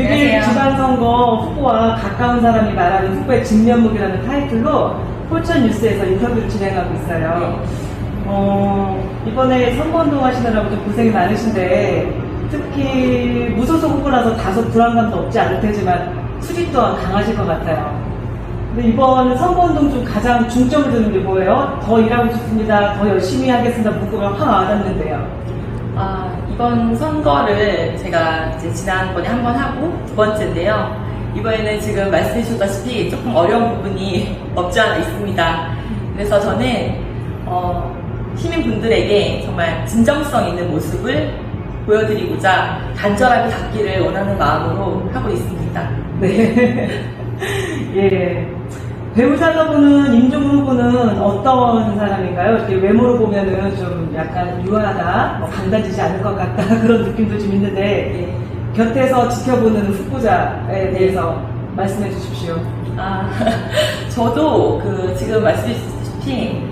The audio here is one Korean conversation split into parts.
6일 안녕하세요. 지방선거 후보와 가까운 사람이 말하는 후보의 진면목이라는 타이틀로 포천 뉴스에서 인터뷰를 진행하고 있어요. 어, 이번에 선거 운동 하시느라고 좀 고생이 많으신데 특히 무소속 후보라서 다소 불안감도 없지 않을 테지만 수직 또한 강하실 것 같아요. 근데 이번 선거 운동 중 가장 중점을 두는 게 뭐예요? 더 일하고 싶습니다. 더 열심히 하겠습니다. 문구가 확 와닿는데요. 아, 이번 선거를 제가 이제 지난번에 한 번 하고 두 번째인데요. 이번에는 지금 말씀해 주셨다시피 조금 어려운 부분이 없지 않아 있습니다. 그래서 저는 어, 시민분들에게 정말 진정성 있는 모습을 보여드리고자 간절하게 닿기를 원하는 마음으로 하고 있습니다. 네. 예. 배우자가 보는 임종훈 후보는 어떤 사람인가요? 이렇게 외모로 보면은 좀 약간 유하다, 뭐 강단지지 않을 것 같다 그런 느낌도 좀 있는데 네. 곁에서 지켜보는 후보자에 대해서 말씀해 주십시오. 아, 저도 그 지금 말씀해 주셨다시피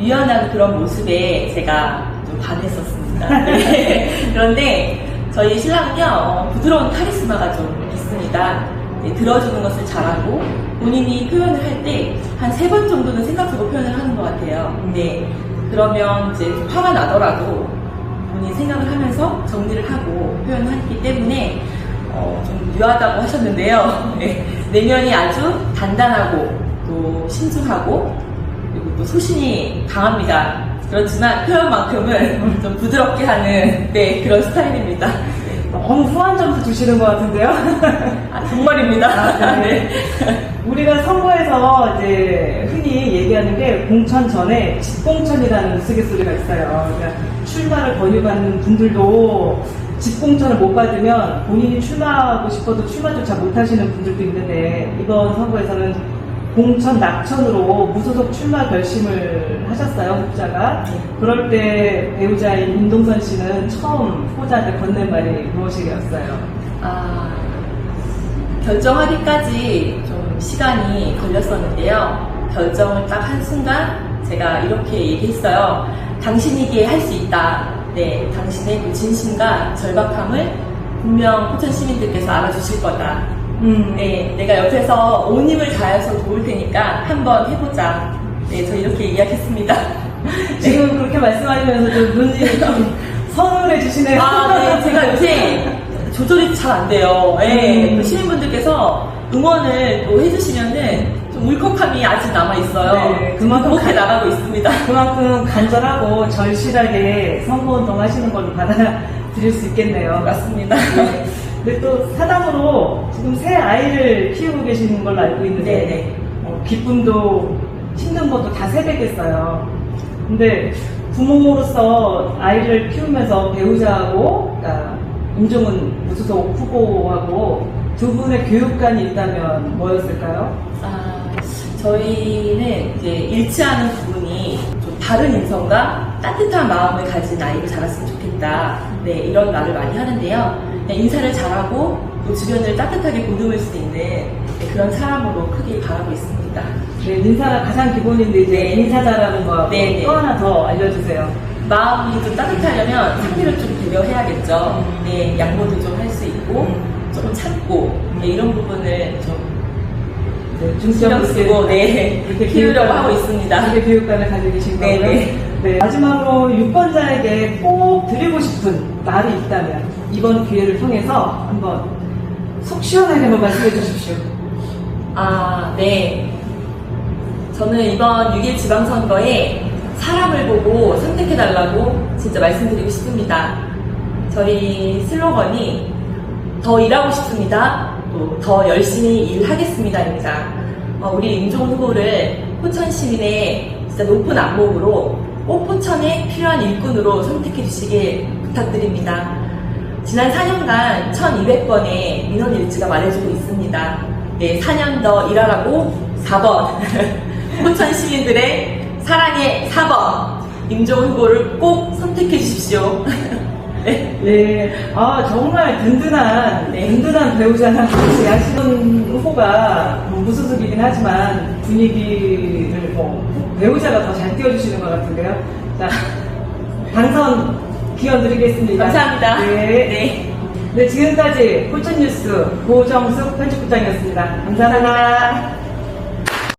유연한 그런 모습에 제가 좀 반했었습니다. 네. 그런데 저희 신랑은요, 어, 부드러운 카리스마가 좀 있습니다. 네, 들어주는 것을 잘하고 본인이 표현을 할 때 한 세 번 정도는 생각하고 표현을 하는 것 같아요. 네. 그러면 이제 좀 화가 나더라도 본인 생각을 하면서 정리를 하고 표현을 하기 때문에 어, 좀 유하다고 하셨는데요. 네, 내면이 아주 단단하고 또 신중하고 그리고 또 소신이 강합니다. 그렇지만 표현만큼은 좀 부드럽게 하는 네, 그런 스타일입니다. 너무 후한 점수 주시는 것 같은데요? 아, 정말입니다. 아, 네. 우리가 선거에서 이제 흔히 얘기하는 게 공천 전에 집공천이라는 우스갯소리가 있어요. 그러니까 출마를 권유받는 분들도 집공천을 못 받으면 본인이 출마하고 싶어도 출마조차 못 하시는 분들도 있는데 이번 선거에서는 공천 낙천으로 무소속 출마 결심을 하셨어요, 후보자가. 그럴 때 배우자인 임동선 씨는 처음 후보자한테 건넨 말이 무엇이었어요? 아, 결정하기까지 좀 시간이 걸렸었는데요. 결정을 딱 한 순간 제가 이렇게 얘기했어요. 당신이기에 할 수 있다. 네, 당신의 그 진심과 절박함을 분명 포천 시민들께서 알아주실 거다. 음, 네, 내가 옆에서 온 힘을 다해서 도울 테니까 한번 해보자. 네, 저 이렇게 이야기했습니다. 지금 그렇게 말씀하시면서 좀 눈이 좀 서늘해 주시네요. 아, 네. 제가 요새 조절이 잘 안 돼요. 네. 음. 또 시민분들께서 응원을 또 해주시면은 좀 울컥함이 아직 남아있어요. 네, 그만큼 그렇게 가- 나가고 있습니다. 그만큼 간절하고 절실하게 선거운동 하시는 걸로 받아들일 수 있겠네요. 맞습니다. 네. 근데 또 사당으로 지금 새 아이를 키우고 계시는 걸로 알고 있는데 네네. 어, 기쁨도 힘든 것도 다 세배겠어요. 근데 부모로서 아이를 키우면서 배우자하고 그러니까 임종은 무소속 후보하고 두 분의 교육관이 있다면 뭐였을까요? 아, 저희는 이제 일치하는 부분이 좀 다른 인성과 따뜻한 마음을 가진 아이를 자랐으면 좋겠다. 네, 이런 말을 많이 하는데요. 네, 인사를 잘하고 또 주변을 따뜻하게 보듬을 수 있는 네, 그런 사람으로 크게 바라고 있습니다. 네, 인사가 가장 기본인데 이제 네. 인사 잘하는 거 네, 네. 또 하나 더 알려주세요. 마음이 좀 따뜻하려면 상대를 좀 배려해야겠죠. 네, 양보도 좀 할 수 있고, 음. 조금 참고, 네, 이런 부분을 좀 네, 신경 쓰고, 네, 키우려고 하고 있습니다. 이게 교육관을 가지고 계신 네, 거고요. 네. 네, 마지막으로 유권자에게 꼭 드리고 싶은 말이 있다면 이번 기회를 통해서 한번 속 시원하게 한번 말씀해 주십시오. 아, 네. 저는 이번 6일 지방선거에 사람을 보고 선택해달라고 진짜 말씀드리고 싶습니다. 저희 슬로건이 더 일하고 싶습니다. 또더 열심히 일하겠습니다입니다. 어, 우리 임종 후보를 포천 시민의 진짜 높은 안목으로 꼭 포천에 필요한 일꾼으로 선택해 주시길 부탁드립니다. 지난 4년간 1200번의 민원 일지가 말해주고 있습니다. 네, 4년 더 일하라고 4번. 포천 시민들의 사랑의 4번. 임종 후보를 꼭 선택해 주십시오. 네. 네, 아 정말 든든한 네. 든든한 같이 하시는 후보가 뭐 무소속이긴 하지만 분위기를 뭐 배우자가 더 잘 띄워주시는 것 같은데요. 자, 당선 기원 드리겠습니다. 감사합니다. 네. 네. 네, 지금까지 포천뉴스 고정숙 편집국장이었습니다 감사합니다.